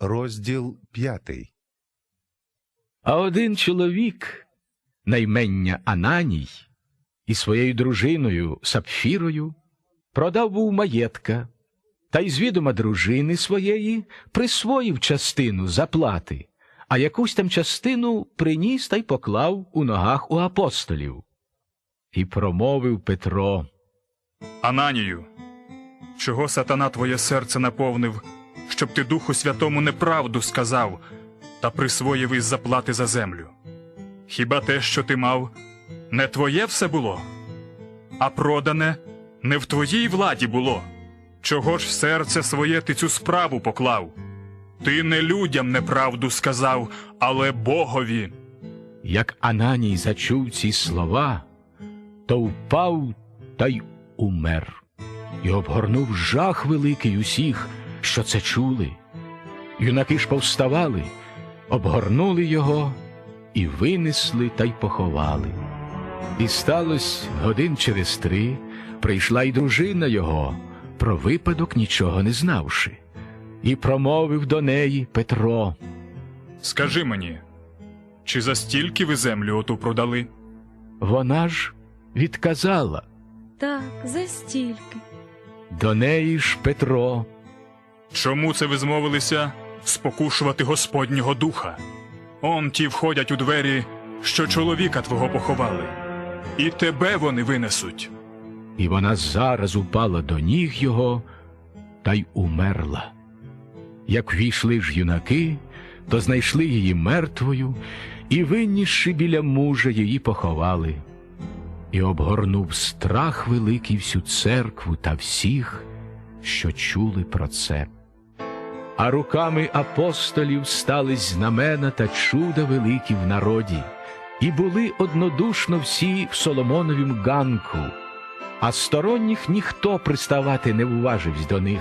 Розділ п'ятий. А один чоловік, наймення Ананій, і своєю дружиною Сапфірою продав був маєтка, та й з відома дружини своєї присвоїв частину заплати, а якусь там частину приніс та й поклав у ногах у апостолів. І промовив Петро. Ананію, чого сатана твоє серце наповнив, щоб ти Духу Святому неправду сказав та присвоїв із заплати за землю? Хіба те, що ти мав, не твоє все було? А продане не в твоїй владі було? Чого ж серце своє ти цю справу поклав? Ти не людям неправду сказав, але Богові. Як Ананій зачув ці слова, то впав та й умер, і обгорнув жах великий усіх, що це чули. Юнаки ж повставали, обгорнули його і винесли та й поховали. І сталося годин через три, прийшла й дружина його, про випадок нічого не знавши, і промовив до неї Петро. Скажи мені, чи за стільки ви землю оту продали? Вона ж відказала. Так, за стільки. До неї ж Петро, Чому це ви змовилися спокушувати Господнього духа? Он ті входять у двері, що чоловіка твого поховали, і тебе вони винесуть. і вона зараз упала до ніг його та й умерла. Як війшли ж юнаки, то знайшли її мертвою і, виннісши біля мужа, її поховали. І обгорнув страх великий всю церкву та всіх, що чули про це. А руками апостолів стались знамена та чуда великі в народі, і були однодушно всі в Соломоновім ганку, а сторонніх ніхто приставати не уважився до них,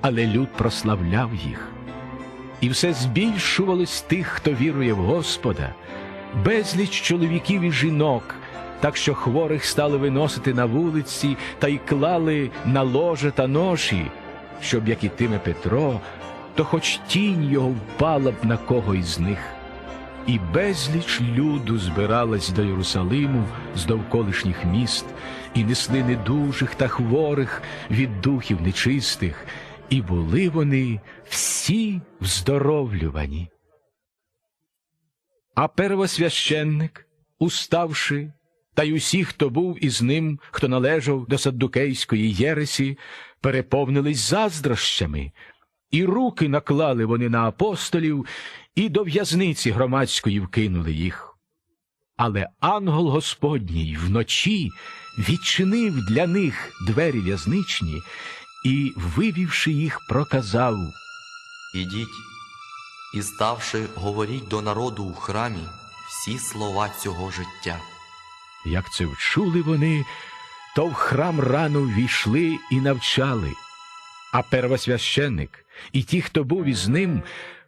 але люд прославляв їх. І все збільшувалось тих, хто вірує в Господа, безліч чоловіків і жінок, так що хворих стали виносити на вулиці та й клали на ложа та ноші, щоб як ітиме Петро, то хоч тінь його впала б на кого із них. І безліч люду збиралась до Єрусалиму з довколишніх міст, і несли недужих та хворих від духів нечистих, і були вони всі вздоровлювані. А первосвященник, уставши, та й усі, хто був із ним, хто належав до саддукейської єресі, переповнились заздрощами, і руки наклали вони на апостолів, і до в'язниці громадської вкинули їх. Але ангел Господній вночі відчинив для них двері в'язничні і, вивівши їх, проказав Ідіть і, ставши, говоріть до народу у храмі всі слова цього життя. Як це вчули вони, то в храм рано ввійшли і навчали. А первосвященник і ті, хто був із ним,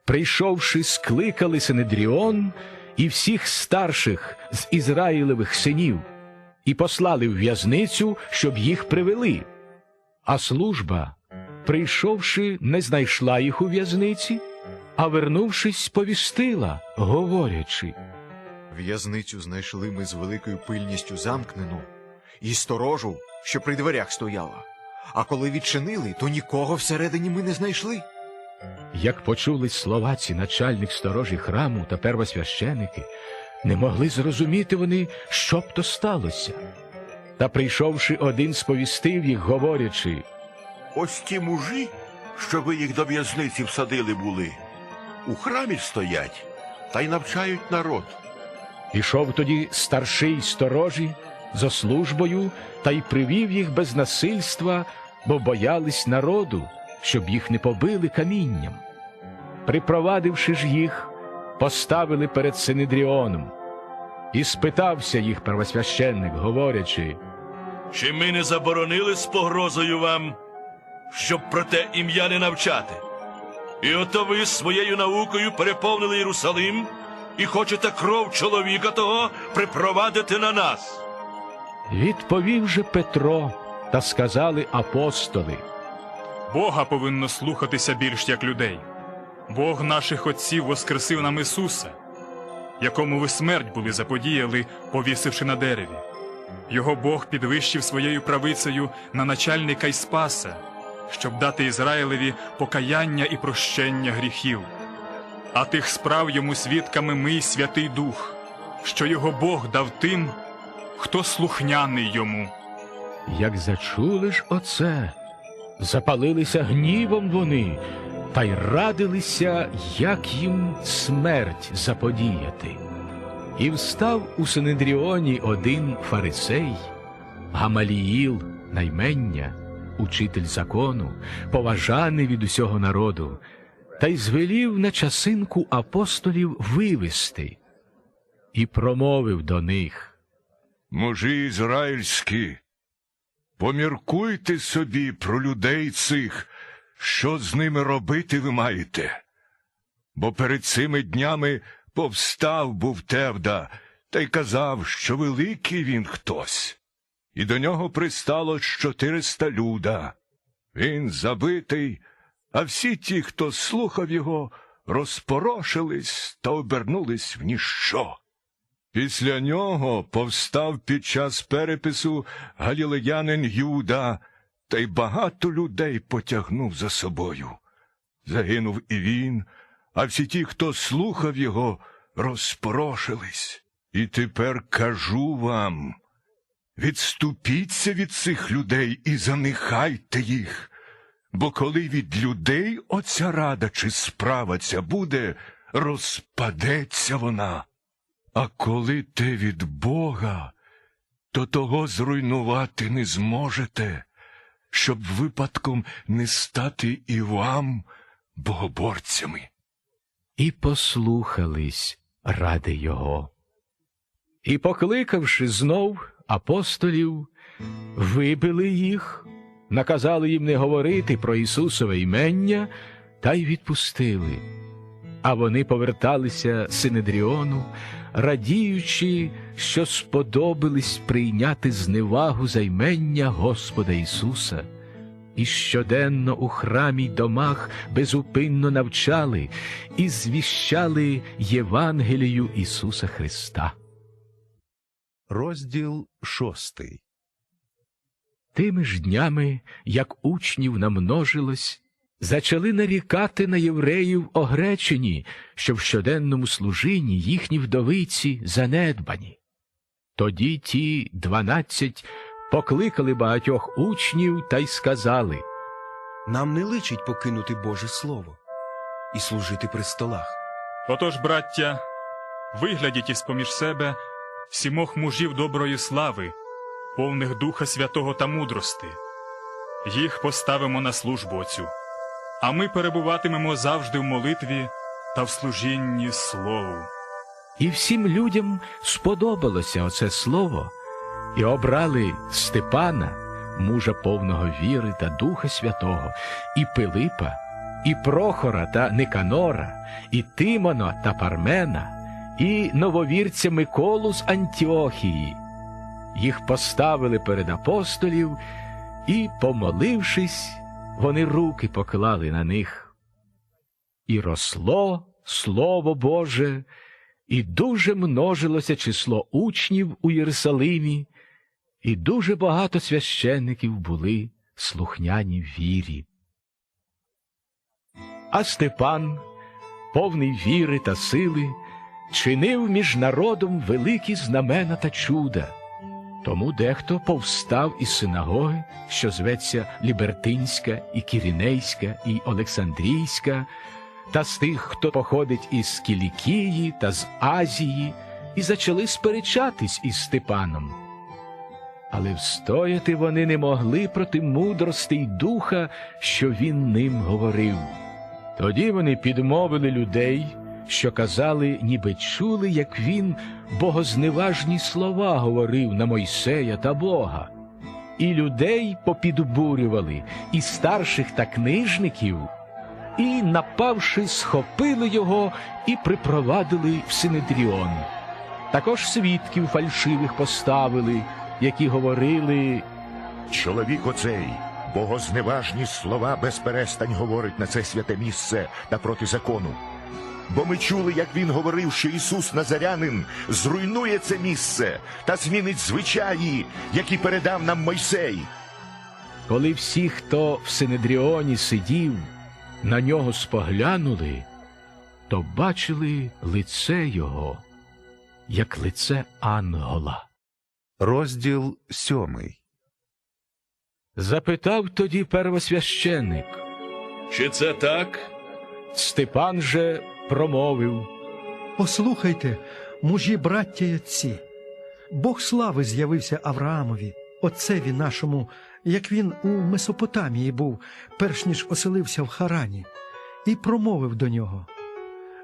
прийшовши, скликали Синедріон і всіх старших з Ізраїлевих синів, і послали в в'язницю, щоб їх привели. А служба, прийшовши, не знайшла їх у в'язниці, а вернувшись, сповістила, говорячи. В'язницю знайшли ми з великою пильністю замкнену, і сторожу, що при дверях стояла. А коли відчинили, то нікого всередині ми не знайшли. Як почули слова ці начальник сторожі храму та первосвященики, не могли зрозуміти вони, що б то сталося. Та прийшовши один, сповістив їх, говорячи, Ось ті мужі, що ви їх до в'язниці всадили були, у храмі стоять та й навчають народ. пішов тоді старший сторожі за службою та й привів їх без насильства, бо боялись народу, щоб їх не побили камінням. Припровадивши ж їх, поставили перед Синедріоном. І спитався їх первосвященник, говорячи, Чи ми не заборонили з погрозою вам, щоб про те ім'я не навчати? І ото ви своєю наукою переповнили Єрусалим і хочете кров чоловіка того припровадити на нас. Відповів же Петро, та сказали апостоли. Бога повинно слухатися більш як людей. Бог наших отців воскресив нам Ісуса, якому ви смерть були заподіяли, повісивши на дереві. Його Бог підвищив своєю правицею на начальника й спаса, щоб дати Ізраїлеві покаяння і прощення гріхів. А тих справ йому свідками ми Святий Дух, що його Бог дав тим, хто слухняний йому. Як зачули ж оце, запалилися гнівом вони, та й радилися, як їм смерть заподіяти. І встав у Синедріоні один фарисей, Гамаліїл, наймення, учитель закону, поважаний від усього народу, та й звелів на часинку апостолів вивести, і промовив до них. Мужі ізраїльські, поміркуйте собі про людей цих, що з ними робити ви маєте. Бо перед цими днями повстав був Тевда та й казав, що великий він хтось. І до нього пристало чотириста люда. Він забитий, а всі ті, хто слухав його, розпорошились та обернулись в ніщо. Після нього повстав під час перепису галілеянин Юда, та й багато людей потягнув за собою. Загинув і він, а всі ті, хто слухав його, розпорошились. І тепер кажу вам відступіться від цих людей і занехайте їх, бо коли від людей оця рада чи справа ця буде, розпадеться вона. А коли те від Бога, то того зруйнувати не зможете, щоб випадком не стати і вам богоборцями. і послухались ради його. І, покликавши знов апостолів, вибили їх, наказали їм не говорити про Ісусове імення та й відпустили. А вони поверталися Синедріону, радіючи, що сподобались прийняти зневагу за імення Господа Ісуса і щоденно у храмі й домах безупинно навчали і звіщали Євангелію Ісуса Христа. Розділ шостий. Тими ж днями, як учнів намножилось, зачали нарікати на євреїв огречені, що в щоденному служінні їхні вдовиці занедбані. Тоді ті дванадцять покликали багатьох учнів та й сказали Нам не личить покинути Боже Слово і служити при столах. Отож, браття, виглядіть із поміж себе сімох мужів доброї слави, повних Духа Святого та мудрости. Їх поставимо на службу оцю, а ми перебуватимемо завжди в молитві та в служінні Слову. І всім людям сподобалося оце слово, і обрали Степана, мужа повного віри та Духа Святого, і Пилипа, і Прохора та Никанора, і Тимона та Пармена, і нововірця Миколу з Антіохії. Їх поставили перед апостолів, і, помолившись, вони руки поклали на них. І росло Слово Боже, і дуже множилося число учнів у Єрусалимі, і дуже багато священників були слухняні вірі. А Степан, повний віри та сили, чинив між народом великі знамена та чуда. Тому дехто повстав із синагоги, що зветься Лібертинська, і Кірінейська, і Олександрійська, та з тих, хто походить із Кілікії та з Азії, і почали сперечатись із Степаном. Але встояти вони не могли проти мудрости й духа, що він ним говорив. Тоді вони підмовили людей, що казали, ніби чули, як він богозневажні слова говорив на Мойсея та Бога. І людей попідбурювали, і старших та книжників, і, напавши, схопили його і припровадили в Синедріон. Також свідків фальшивих поставили, які говорили Чоловік оцей Богозневажні слова безперестань говорить на це святе місце та проти закону. Бо ми чули, як він говорив, що Ісус Назарянин зруйнує це місце та змінить звичаї, які передав нам Мойсей. Коли всі, хто в Синедріоні сидів, на нього споглянули, то бачили лице його, як лице ангела. Розділ сьомий. Запитав тоді первосвященник. Чи це так? Степан же промовив. Послухайте, мужі, браття й отці. Бог слави з'явився Авраамові, отцеві нашому, як він у Месопотамії був, перш ніж оселився в Харані, і промовив до нього: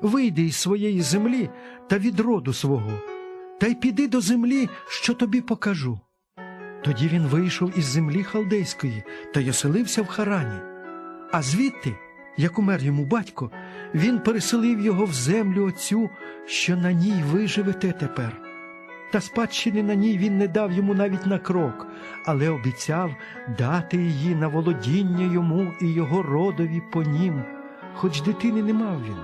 Вийди із своєї землі та від роду свого, та й піди до землі, що тобі покажу. Тоді він вийшов із землі халдейської та й оселився в Харані. А звідти, як умер йому батько, він переселив його в землю оцю, що на ній ви живете тепер. Та спадщини на ній він не дав йому навіть на крок, але обіцяв дати її на володіння йому і його родові по нім, хоч дитини не мав він.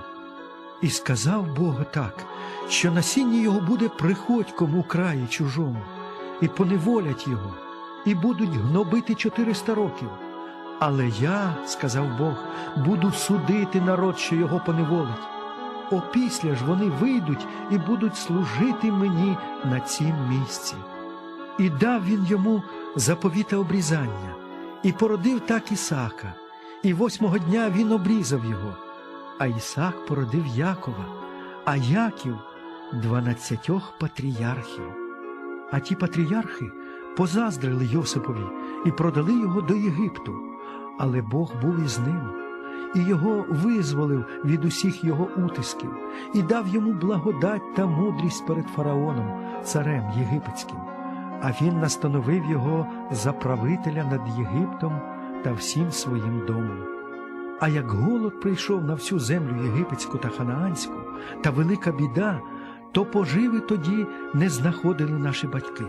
І сказав Богу так, що насіння його буде приходьком у краї чужому, і поневолять його, і будуть гнобити чотириста років. Але я, сказав Бог, буду судити народ, що його поневолить. Опісля ж вони вийдуть і будуть служити мені на цім місці. І дав він йому заповіта обрізання, і породив так Ісака, і восьмого дня він обрізав його. А Ісак породив Якова, а Яків дванадцятьох патріархів. А ті патріархи позаздрили Йосипові і продали його до Єгипту, але Бог був із ним і його визволив від усіх його утисків, і дав йому благодать та мудрість перед фараоном, царем єгипетським, а він настановив його за правителя над Єгиптом та всім своїм домом. А як голод прийшов на всю землю єгипетську та ханаанську, та велика біда, то поживи тоді не знаходили наші батьки.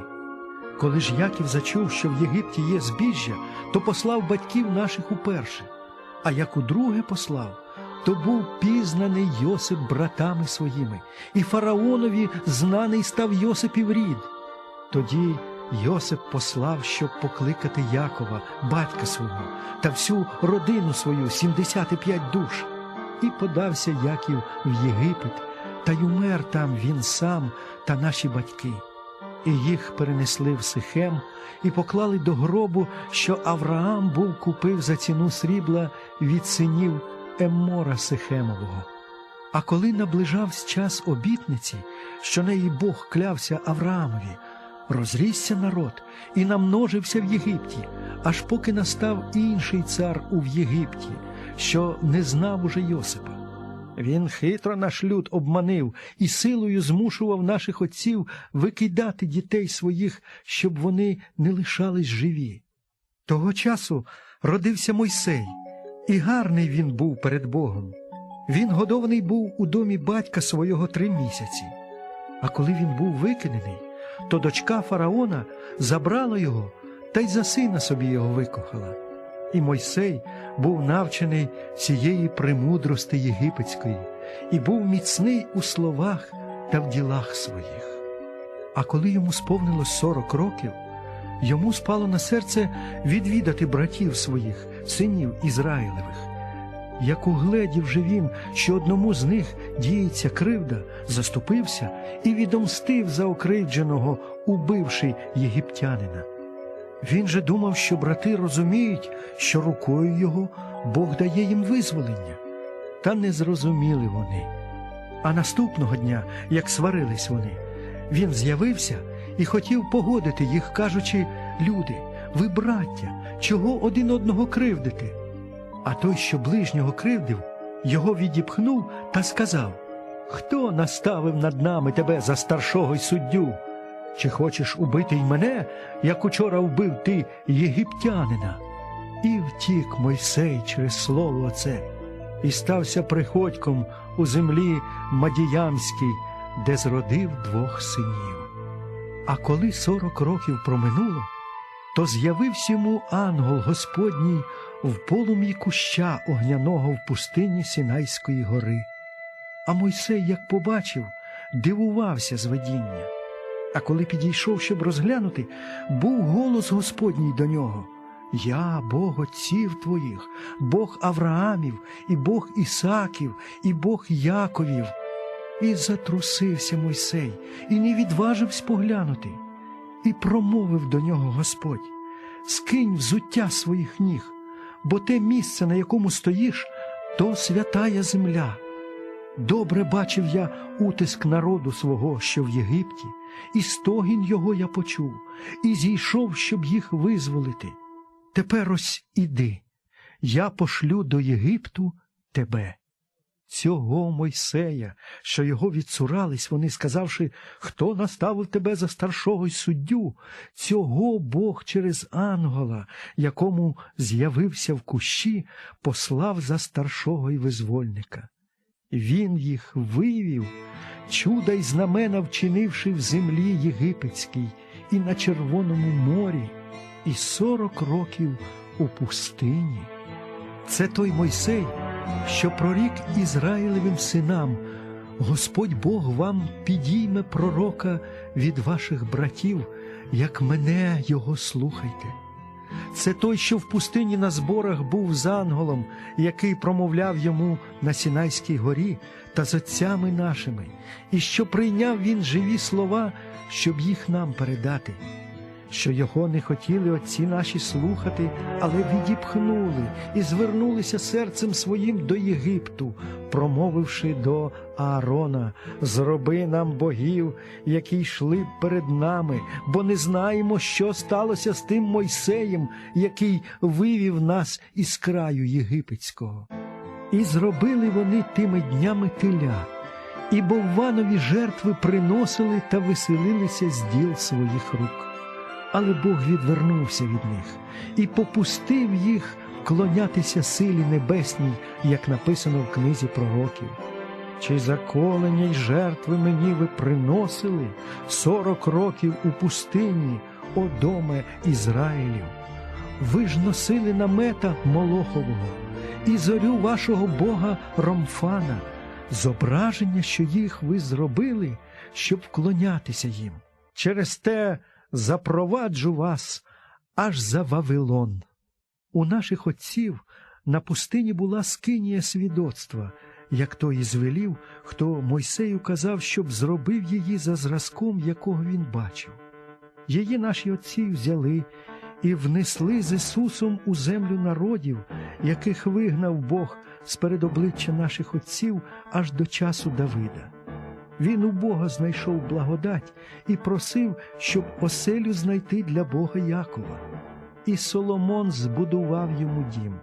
Коли ж Яків зачув, що в Єгипті є збіжжя, то послав батьків наших уперше. А як удруге послав, то був пізнаний Йосип братами своїми, і фараонові знаний став Йосипів рід. Тоді Йосип послав, щоб покликати Якова, батька свого, та всю родину свою, 75 душ. І подався Яків в Єгипет, та й умер там він сам та наші батьки. І їх перенесли в Сихем і поклали до гробу, що Авраам був купив за ціну срібла від синів Еммора Сихемового. А коли наближався час обітниці, що неї Бог клявся Авраамові, розрісся народ і намножився в Єгипті, аж поки настав інший цар у Єгипті, що не знав уже Йосипа. Він хитро наш люд обманив і силою змушував наших отців викидати дітей своїх, щоб вони не лишались живі. Того часу родився Мойсей, і гарний він був перед Богом. Він годований був у домі батька свого три місяці. А коли він був викинений, то дочка фараона забрала його та й за сина собі його викохала. І Мойсей був навчений цієї премудрости єгипетської і був міцний у словах та в ділах своїх. А коли йому сповнилось сорок років, йому спало на серце відвідати братів своїх, синів Ізраїлевих. Як угледів же він, що одному з них діється кривда, заступився і відомстив за окривдженого, убивши єгиптянина. Він же думав, що брати розуміють, що рукою його Бог дає їм визволення. Та не зрозуміли вони. А наступного дня, як сварились вони, він з'явився і хотів погодити їх, кажучи: Люди, ви браття, чого один одного кривдите? А той, що ближнього кривдив, його відіпхнув та сказав: Хто наставив над нами тебе за старшого й суддю? Чи хочеш убити й мене, як учора вбив ти єгиптянина? І втік Мойсей через слово оце, і стався приходьком у землі Мадіямській, де зродив двох синів. А коли сорок років проминуло, то з'явився йому ангел Господній в полум'ї куща огняного в пустині Сінайської гори. А Мойсей, як побачив, дивувався з видіння. А коли підійшов, щоб розглянути, був голос Господній до нього. Я Бог отців твоїх, Бог Авраамів, і Бог Ісаків, і Бог Яковів. І затрусився Мойсей, і не відважився поглянути. І промовив до нього Господь: Скинь взуття своїх ніг, бо те місце, на якому стоїш, то святая земля. Добре бачив я утиск народу свого, що в Єгипті, і стогін його я почув, і зійшов, щоб їх визволити. Тепер ось іди, я пошлю до Єгипту тебе. Цього Мойсея, що його відсурались, вони, сказавши, хто наставив тебе за старшого й суддю, цього Бог через ангела, якому з'явився в кущі, послав за старшого й визвольника. Він їх вивів, чуда й знамена вчинивши в землі єгипетській і на Червоному морі, і сорок років у пустині. Це той Мойсей, що прорік Ізраїлевим синам, Господь Бог вам підійме пророка від ваших братів, як мене його слухайте. Це той, що в пустині на зборах був з анголом, який промовляв йому на Сінайській горі та з отцями нашими, і що прийняв він живі слова, щоб їх нам передати що його не хотіли отці наші слухати, але відіпхнули і звернулися серцем своїм до Єгипту, промовивши до Аарона: Зроби нам богів, які йшли перед нами, бо не знаємо, що сталося з тим Мойсеєм, який вивів нас із краю єгипетського. І зробили вони тими днями теля, і бовванові жертви приносили та веселилися з діл своїх рук. Але Бог відвернувся від них і попустив їх вклонятися силі небесній, як написано в книзі пророків. Чи заколення й жертви мені ви приносили сорок років у пустині, о доме Ізраїлів? Ви ж носили намета Молохового і зорю вашого Бога Ромфана, зображення, що їх ви зробили, щоб вклонятися їм. Через те запроваджу вас аж за Вавилон. У наших отців на пустині була скинія свідоцтва, як той і звелів, хто Мойсею казав, щоб зробив її за зразком, якого він бачив. Її наші отці взяли і внесли з Ісусом у землю народів, яких вигнав Бог з перед обличчя наших отців аж до часу Давида. Він у Бога знайшов благодать і просив, щоб оселю знайти для Бога Якова. І Соломон збудував йому дім.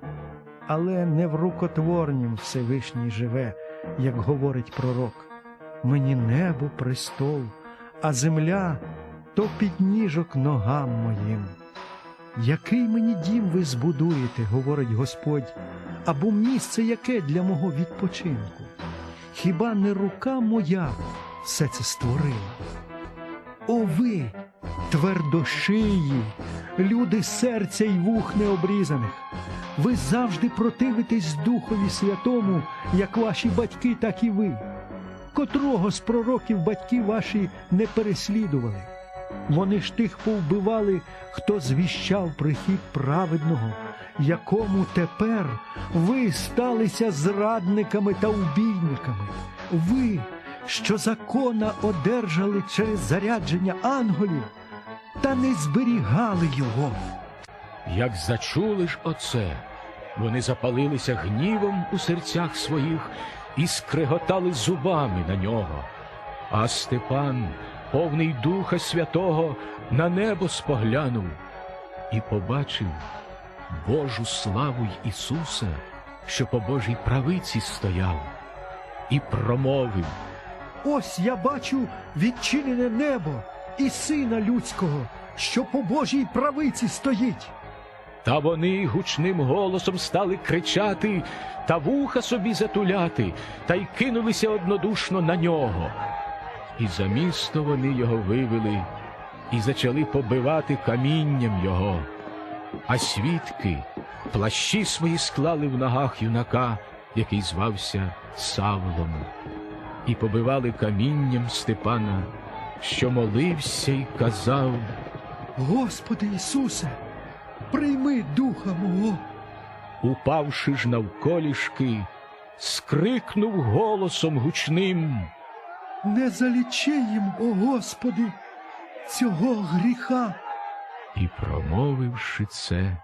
Але не в рукотворнім Всевишній живе, як говорить пророк. Мені небо престол, а земля то підніжок ногам моїм. Який мені дім ви збудуєте, говорить Господь, або місце яке для мого відпочинку? Хіба не рука моя все це створила? О ви, твердошиї, люди серця й вух необрізаних, ви завжди противитесь Духові Святому, як ваші батьки, так і ви. Котрого з пророків батьки ваші не переслідували? Вони ж тих повбивали, хто звіщав прихід праведного, якому тепер ви сталися зрадниками та убійниками. Ви, що закона одержали через зарядження ангелів, та не зберігали його. Як зачули ж оце, вони запалилися гнівом у серцях своїх і скреготали зубами на нього. А Степан, повний Духа Святого, на небо споглянув і побачив Божу славу й Ісуса, що по Божій правиці стояв, і промовив. Ось я бачу відчинене небо і сина людського, що по Божій правиці стоїть. Та вони гучним голосом стали кричати та вуха собі затуляти, та й кинулися однодушно на нього. І за місто вони його вивели і зачали побивати камінням його. А свідки плащі свої склали в ногах юнака, який звався Савлом, і побивали камінням Степана, що молився й казав. Господи Ісусе, прийми духа мого. упавши ж навколішки, скрикнув голосом гучним. Не залічи їм, о Господи, цього гріха. І, промовивши це,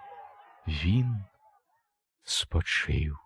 він спочив.